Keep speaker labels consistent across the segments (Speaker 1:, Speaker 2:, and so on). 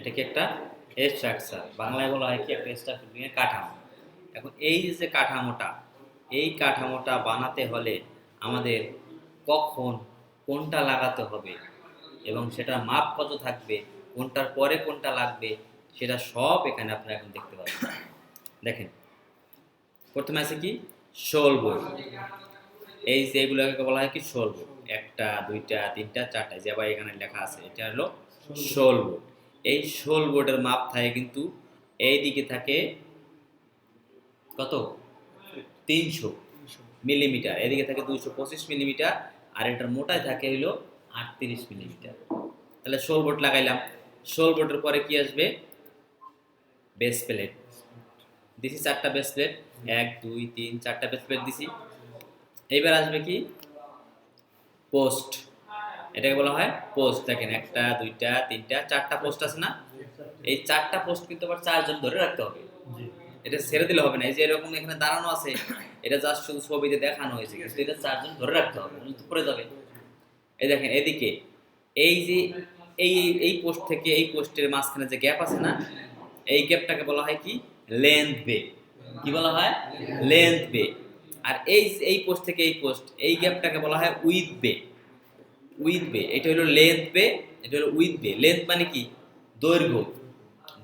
Speaker 1: এটা কি একটা স্ট্রাকচার বাংলায় বলা হয় কি, একটা স্ট্রাকচার কাঠামো। এখন এই যে কাঠামোটা, এই কাঠামোটা বানাতে হলে আমাদের কখন কোনটা লাগাতে হবে এবং সেটার মাপ কত থাকবে, কোনটার পরে কোনটা লাগবে, সেটা সব এখানে আপনারা এখন দেখতে পাবেন। দেখেন, প্রথমে আছে কি? শোল বই। এই যে এগুলোকে বলা হয় কি? শোল একটা, দুইটা, তিনটা, চারটা যে আবার এখানে লেখা আছে, এটা হলো শোল বোর্ড এই শোল বোর্ডের মাপ থাকে কিন্তু এই দিকে থাকে কত? তিনশো মিলিমিটার। এদিকে থাকে দুইশো পঁচিশ মিলিমিটার আর এটার মোটায় থাকে হইল আটত্রিশ মিলিমিটার। তাহলে শোল বোর্ড লাগাইলাম। শোল বোর্ডের পরে কি আসবে? Base plate. দিছি চারটা বেস প্লেট। এক, দুই, তিন, চারটা বেস প্লেট দিছি। এইবার আসবে কি? পোস্ট। এটাকে বলা হয় পোস্ট দেখেন একটা দুইটা তিনটা চারটা পোস্ট আছে না? এই চারটা পোস্ট কিন্তু আবার চারজন ধরে রাখতে হবে। এটা ছেড়ে দিলে হবে না। এই যে এরকম এখানে দাঁড়ানো আছে এটা জাস্ট শুধু ছবিতে দেখানো হয়েছে কিন্তু এটা চারজন ধরে রাখতে হবে পড়ে যাবে। এই দেখেন এদিকে এই যে এই এই পোস্ট থেকে এই পোস্টের মাঝখানে যে গ্যাপ আছে না এই গ্যাপটাকে বলা হয় কি? লেন্থ বে কি বলা হয়? লেন্থ বে আর এই এই পোস্ট থেকে এই পোস্ট এই গ্যাপটাকে বলা হয় উইথ বে উইথ বে এটা হলো লেন্থ বে এটা হলো উইথ বে লেন্থ মানে কি? দৈর্ঘ্য,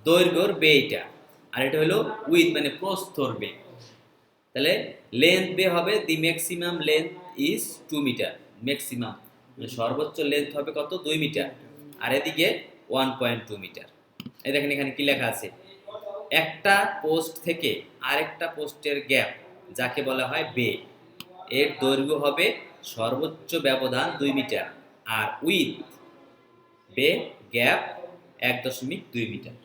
Speaker 1: দৈর্ঘ্যর বে এটা, আর এটা হলো উইথ মানে প্রস্থর বে তাহলে লেন্থ বে হবে the maximum length is two metre maximum সর্বোচ্চ লেন্থ হবে কত? দুই মিটার আর এদিকে ওয়ান পয়েন্ট টু মিটার এই দেখেন এখানে কি লেখা আছে? একটা পোস্ট থেকে আরেকটা পোস্টের গ্যাপ যাকে বলা হয় বে এর দৈর্ঘ্য হবে সর্বোচ্চ ব্যবধান দুই মিটার আর উইথ বে গ্যাপ এক দশমিক দুই মিটার।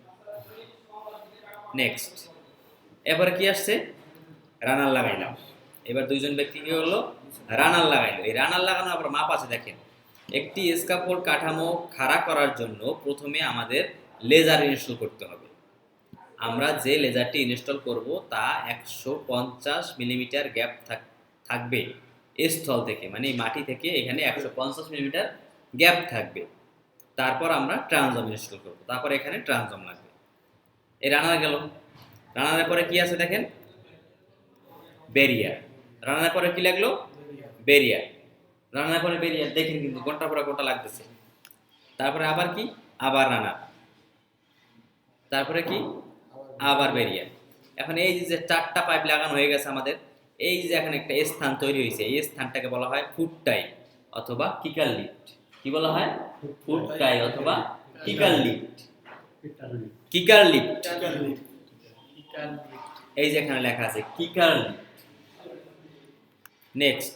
Speaker 1: নেক্সট। এবারে কি আসছে? রানার লাগাইলাম। এবার দুইজন ব্যক্তি কি হলো? রানার লাগাইলো। এই রানার লাগানো আবার মাপ আছে, দেখেন। একটি স্কাফোল্ড কাঠামো খাড়া করার জন্য প্রথমে আমাদের লেজার ইনস্টল করতে হবে। আমরা যে লেজারটি ইনস্টল করব তা একশো পঞ্চাশ মিলিমিটার গ্যাপ থাকবে। স্থল থেকে মানে এই মাটি থেকে এখানে একশো পঞ্চাশ মিলিমিটার গ্যাপ থাকবে। তারপর আমরা ট্রানজম ইনস্টল করব। তারপর এখানে ট্রানজম লাগবে। এই রানার গেল। রানারের পরে কি আছে দেখেন? বেরিয়ার রান্নার পরে কি লাগল? বেরিয়ার রান্নার পরে বেরিয়ার দেখেন কিন্তু ঘণ্টা পরে ঘণ্টা লাগতেছে। তারপরে আবার কি? আবার রান্নার তারপরে কি? আবার বেরিয়ার এখন এই যে চারটা পাইপ লাগানো হয়ে গেছে আমাদের এই যে এখন একটা স্থান তৈরি হয়েছে, এই স্থানটাকে বলা হয় ফুট টাই অথবা কিকার লিফট। কি বলা হয়? ফুট টাই অথবা কিকার লিফট। কিকার লিফট। এই যে এখানে লেখা আছে, কিকার লিফট। নেক্সট,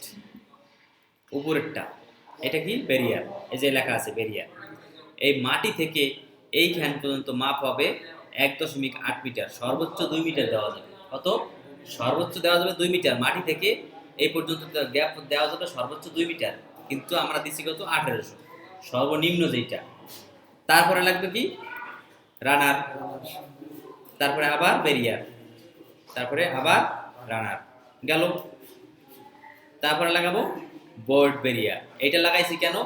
Speaker 1: উপরেরটা। এটা কি? বেরিয়ার। এই যে লেখা আছে, বেরিয়ার। এই মাটি থেকে এইখান পর্যন্ত মাপ হবে এক দশমিক আট মিটার। সর্বোচ্চ দুই মিটার দেওয়া যাবে। কত? সর্বোচ্চ দেওয়া যাবে দুই মিটার। মাটি থেকে এই পর্যন্ত গ্যাপ দেওয়া যাবে সর্বোচ্চ দুই মিটার। কিন্তু আমরা দিচ্ছি কত? আঠেরোশো। সর্বনিম্ন যেটা তারপরে লাগবে কি? রানার তারপরে আবার বেরিয়ার তারপরে আবার রানার গেল। তারপরে লাগাবো বোর্ড বেরিয়া এটা লাগাইছি কেন?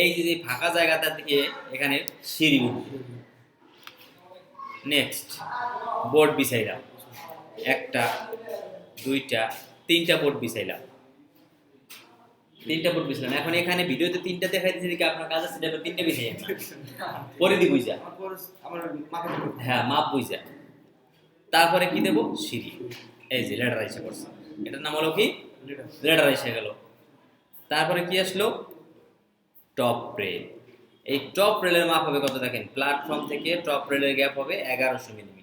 Speaker 1: এই যে ফাঁকা জায়গাটা থেকে এখানে সিঁড়ি নেক্সট বোর্ড বিছাইলাম। একটা, দুইটা, তিনটা বোর্ড বিছাইলাম। তিনটা বোর্ড বিছাইলাম। এখন এখানে ভিডিওতে তিনটা দেখাই দিচ্ছি দেখি আপনার কাজ আছে এবার তিনটা বিছাই পরে দি বুঝা। হ্যাঁ মাপ বুঝা। তারপরে কি দেবো? সিঁড়ি। এই যে লেটার এসে করছে এটার নাম হলো কি? লেটার এসে গেল। তারপরে কি আসলো? টপ রেল এই টপ রেলের মাপ হবে কত দেখেন? প্ল্যাটফর্ম থেকে টপ রেলের গ্যাপ হবে এগারোশো মিলিমিটার।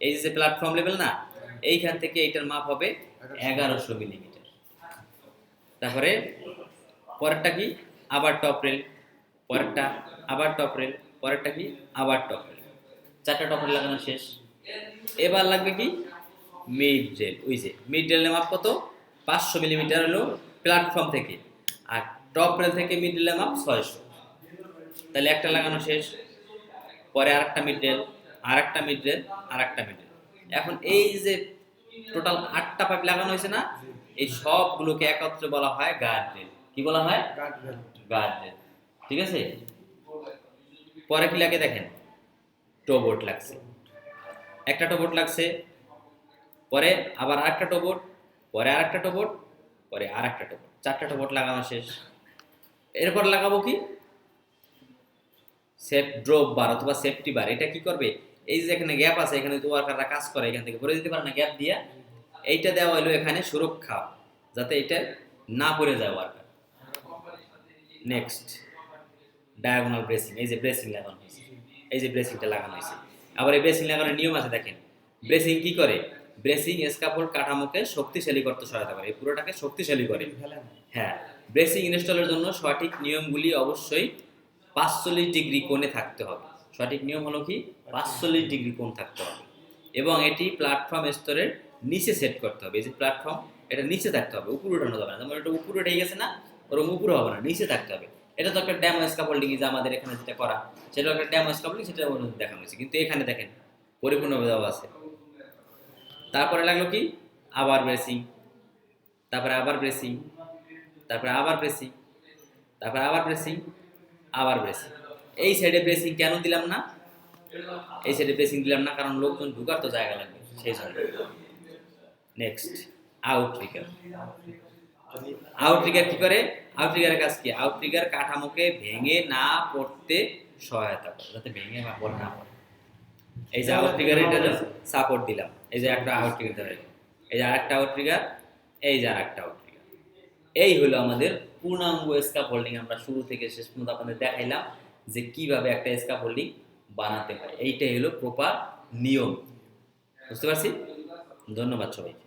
Speaker 1: এই যে প্ল্যাটফর্ম লেভেল না, এইখান থেকে এইটার মাপ হবে এগারোশো মিলিমিটার তারপরে পরেরটা কি? আবার টপ রেল পরেরটা আবার টপ রেল পরেরটা কি? আবার টপ রেল চারটা টপ রেল লাগানো শেষ। এবার লাগবে কি? মিড রেল ওই যে মিড রেলের মাপ কত? পাঁচশো মিলিমিটার হলো প্ল্যাটফর্ম থেকে। আর টপ রেল থেকে মিড রেলের মাপ ছয়শো। তাহলে একটা লাগানো শেষ। পরে আরেকটা মিড রেল আর একটা মিড রেল আর একটা মিড এখন এই যে টোটাল আটটা পাইপ লাগানো হয়েছে না এই সবগুলোকে একত্রে বলা হয় গার্ড রেল কি বলা হয়? গার্ড রেল ঠিক আছে? পরে কি লাগে দেখেন? টোবোট লাগছে। একটা টোবোট লাগছে পরে আবার আরেকটা টোবোট পরে আরেকটা টোবোট পরে আরেকটা টোবোট চারটা টোবোট লাগানো শেষ। এরপর লাগাবো কি? সেফ ড্রপ বার অথবা সেফটি বার এটা কি করবে? এই যে এখানে গ্যাপ আছে, এখানে তো ওয়ার্কাররা কাজ করে, এখান থেকে ভরে দিতে পারে না গ্যাপ দিয়ে এইটা দেওয়া হলো এখানে সুরক্ষা, যাতে এটা না পড়ে যায় ওয়ার্কার নেক্সট ডায়াগোনাল ব্রেসিং এই যে ব্রেসিং লাগানো হয়েছে, এই যে ব্রেসিংটা লাগানো হয়েছে। আবার এই ব্রেসিং লাগানোর নিয়ম আছে, দেখেন ব্রেসিং কি করে? ব্রেসিং স্কাফোল্ড কাঠামোকে শক্তিশালী করতে সহায়তা করে, এই পুরোটাকে শক্তিশালী করে। হ্যাঁ ব্রেসিং ইনস্টলের জন্য সঠিক নিয়মগুলি অবশ্যই পাঁচচল্লিশ ডিগ্রি কোণে থাকতে হবে। সঠিক নিয়ম হলো কি? পাঁচচল্লিশ ডিগ্রি কোণ থাকতে হবে। এবং এটি প্ল্যাটফর্ম স্তরের নিচে সেট করতে হবে। এই যে প্ল্যাটফর্ম এটা নিচে থাকতে হবে, উপরে উঠানো যাবে না। যেমন এটা উপরে উঠে গেছে না, ওরকম উপরে হবে না, নিচে থাকতে হবে। এটা তো একটা ড্যাম স্কাফোল্ডিং যে আমাদের এখানে যেটা করা সেটা একটা ড্যাম স্কাফোল্ডিং সেটা দেখানো হয়েছে। কিন্তু এখানে দেখেন, পরিপূর্ণভাবে দেওয়া আছে। তারপরে লাগল কি? আবার ব্রেসিং তারপরে আবার ব্রেসিং তারপরে আবার ব্রেসিং তারপরে আবার ব্রেসিং আবার ব্রেসিং এই সাইডে ব্রেসিং কেন দিলাম না? এই সাইডে ব্রেসিং দিলাম না, কারণ লোকজন ঢুকার তো জায়গা লাগবে, সেই জন্য। নেক্সট আউটরিগার আউটরিগার কি করে? আউটরিগারের কাজ কি? আউটরিগার কাঠামোকে ভেঙে না পড়তে সহায়তা করে, যাতে ভেঙে না পড়ে না পড়ে। এই যে আউটরিগার এটা সাপোর্ট দিলাম। এই যে একটা আউট আউটরিগার ধরে এই যে আরেকটা আউটরিগার এই যে আরেকটা আউটরিগার এই হলো আমাদের পূর্ণাঙ্গ স্কাপ আমরা শুরু থেকে শেষ পর্যন্ত আপনাদের দেখাইলাম। যে কীভাবে একটা স্কাপ হোল্ডিং বানাতে হয়। এইটাই হলো প্রপার নিয়ম। বুঝতে পারছি? ধন্যবাদ সবাইকে।